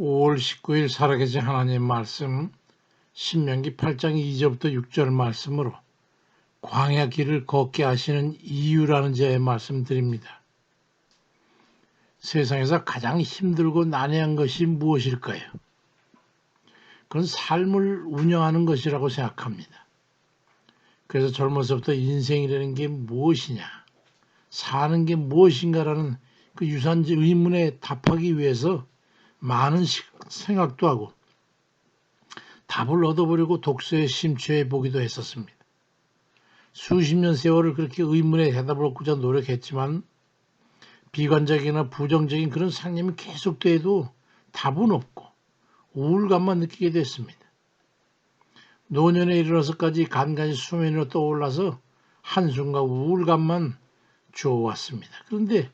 5월 19일 살아계신 하나님 말씀 신명기 8장 2절부터 6절 말씀으로 광야 길을 걷게 하시는 이유라는 제의 말씀드립니다. 세상에서 가장 힘들고 난해한 것이 무엇일까요? 그건 삶을 운영하는 것이라고 생각합니다. 그래서 젊어서부터 인생이라는 게 무엇이냐, 사는 게 무엇인가라는 그 유산지 의문에 답하기 위해서 많은 생각도 하고 답을 얻어보려고 독서에 심취해 보기도 했었습니다. 수십 년 세월을 그렇게 의문의 대답을 얻고자 노력했지만 비관적이나 부정적인 그런 상념이 계속돼도 답은 없고 우울감만 느끼게 됐습니다. 노년에 이르러서까지 간간히 수면으로 떠올라서 한숨과 우울감만 주어왔습니다. 그런데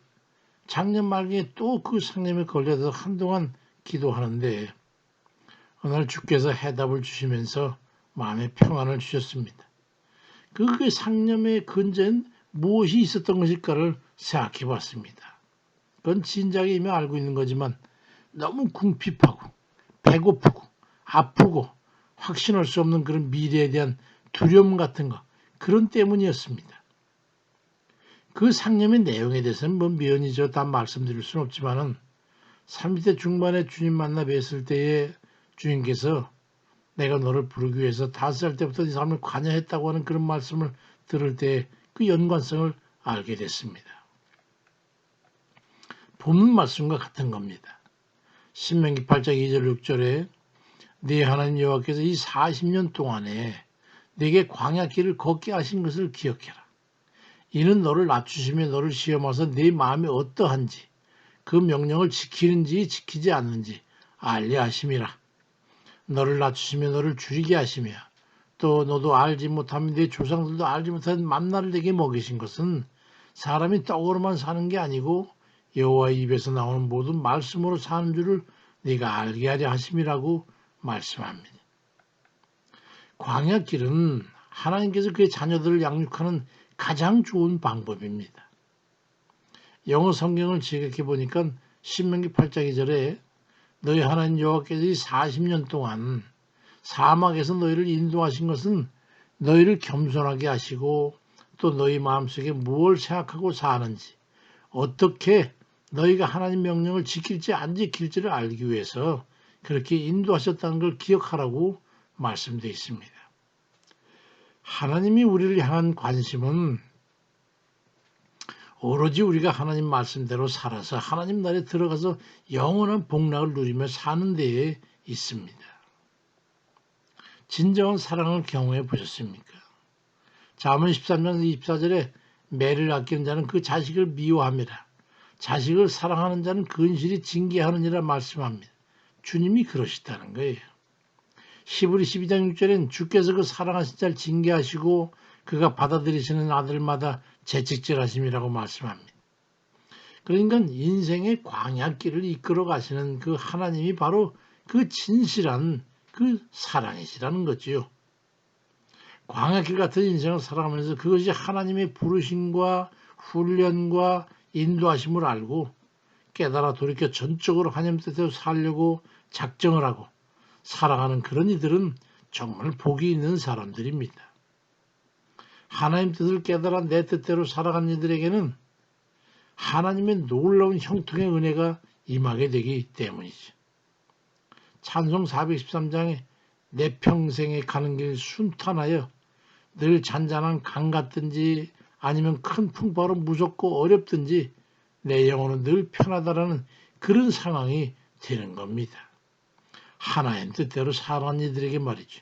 작년 말기에 또 그 상념에 걸려서 한동안 기도하는데 날 주께서 해답을 주시면서 마음의 평안을 주셨습니다. 그 상념의 근저엔 무엇이 있었던 것일까를 생각해 봤습니다. 그건 진작에 이미 알고 있는 거지만 너무 궁핍하고 배고프고 아프고 확신할 수 없는 그런 미래에 대한 두려움 같은 거 그런 때문이었습니다. 그 상념의 내용에 대해서는 뭐 미연이 저다 말씀드릴 수는 없지만은 30대 중반에 주님 만나 뵀을 때에 주님께서 내가 너를 부르기 위해서 다섯 살 때부터 네 삶을 관여했다고 하는 그런 말씀을 들을 때 그 연관성을 알게 됐습니다. 본문 말씀과 같은 겁니다. 신명기 8장 2절 6절에 네 하나님 여호와께서 이 40년 동안에 내게 광야 길을 걷게 하신 것을 기억해라. 이는 너를 낮추시며 너를 시험하서 네 마음이 어떠한지 그 명령을 지키는지 지키지 않는지 알게 하심이라. 너를 낮추시며 너를 줄이게 하시며 또 너도 알지 못하면 네 조상들도 알지 못한 만나를 내게 먹이신 것은 사람이 떡으로만 사는 게 아니고 여호와 입에서 나오는 모든 말씀으로 사는 줄을 네가 알게 하려 하심이라고 말씀합니다. 광야길은 하나님께서 그의 자녀들을 양육하는 가장 좋은 방법입니다. 영어 성경을 지각해 보니까 신명기 8장 2절에 너희 하나님 여호와께서 40년 동안 사막에서 너희를 인도하신 것은 너희를 겸손하게 하시고 또 너희 마음속에 무엇을 생각하고 사는지 어떻게 너희가 하나님 명령을 지킬지 안 지킬지를 알기 위해서 그렇게 인도하셨다는 걸 기억하라고 말씀되어 있습니다. 하나님이 우리를 향한 관심은 오로지 우리가 하나님 말씀대로 살아서 하나님 나라에 들어가서 영원한 복락을 누리며 사는 데에 있습니다. 진정한 사랑을 경험해 보셨습니까? 자문 13장 24절에 매를 아끼는 자는 그 자식을 미워합니다. 자식을 사랑하는 자는 근실이 징계하느니라 말씀합니다. 주님이 그러시다는 거예요. 시브리 12장 6절엔 주께서 그 사랑하신 자를 징계하시고 그가 받아들이시는 아들마다 재직질하심이라고 말씀합니다. 그러니까 인생의 광야길을 이끌어 가시는 그 하나님이 바로 그 진실한 그 사랑이시라는 거지요. 광야길 같은 인생을 살아가면서 그것이 하나님의 부르심과 훈련과 인도하심을 알고 깨달아 돌이켜 전적으로 하나님 뜻대로 살려고 작정을 하고 살아가는 그런 이들은 정말 복이 있는 사람들입니다. 하나님 뜻을 깨달아 내 뜻대로 살아간 이들에게는 하나님의 놀라운 형통의 은혜가 임하게 되기 때문이죠. 찬송 413장에 내 평생에 가는 길 순탄하여 늘 잔잔한 강 같든지 아니면 큰 풍파로 무섭고 어렵든지 내 영혼은 늘 편하다라는 그런 상황이 되는 겁니다. 하나님 뜻대로 살아간 이들에게 말이죠.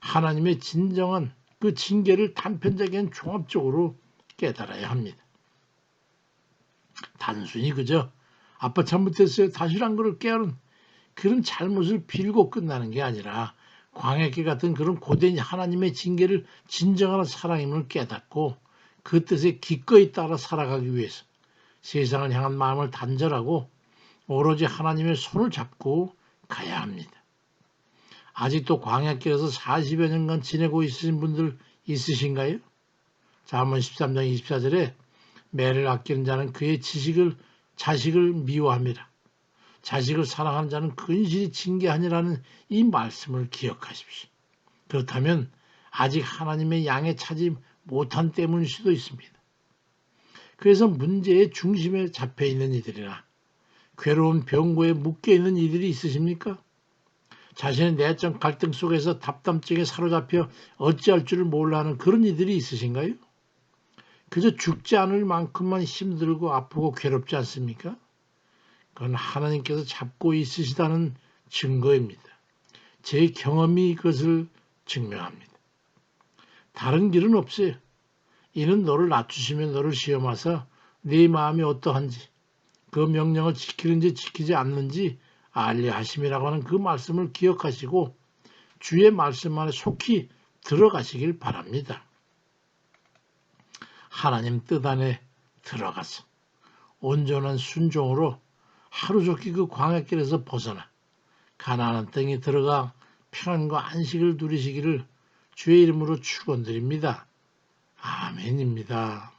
하나님의 진정한 그 징계를 단편적인 종합적으로 깨달아야 합니다. 단순히 그저 아빠 잘못했어요. 다시란 거를 깨우는 그런 잘못을 빌고 끝나는 게 아니라 광야길 같은 그런 고된 하나님의 징계를 진정한 사랑임을 깨닫고 그 뜻에 기꺼이 따라 살아가기 위해서 세상을 향한 마음을 단절하고 오로지 하나님의 손을 잡고 가야 합니다. 아직도 광야길에서 40여 년간 지내고 있으신 분들 있으신가요? 자문 13장 24절에 매를 아끼는 자는 그의 지식을 자식을 미워합니다. 자식을 사랑하는 자는 근실이 징계하니라는 이 말씀을 기억하십시오. 그렇다면 아직 하나님의 양에 차지 못한 때문일 수도 있습니다. 그래서 문제의 중심에 잡혀 있는 이들이나 괴로운 병고에 묶여 있는 이들이 있으십니까? 자신의 내적 갈등 속에서 답답증에 사로잡혀 어찌할 줄을 몰라 하는 그런 이들이 있으신가요? 그저 죽지 않을 만큼만 힘들고 아프고 괴롭지 않습니까? 그건 하나님께서 잡고 있으시다는 증거입니다. 제 경험이 그것을 증명합니다. 다른 길은 없어요. 이는 너를 낮추시며 너를 시험하사 네 마음이 어떠한지 그 명령을 지키는지 지키지 않는지 알리하심이라고 하는 그 말씀을 기억하시고 주의 말씀 안에 속히 들어가시길 바랍니다. 하나님 뜻 안에 들어가서 온전한 순종으로 하루 종일 그 광야길에서 벗어나 가나안 땅에 들어가 평안과 안식을 누리시기를 주의 이름으로 축원드립니다. 아멘입니다.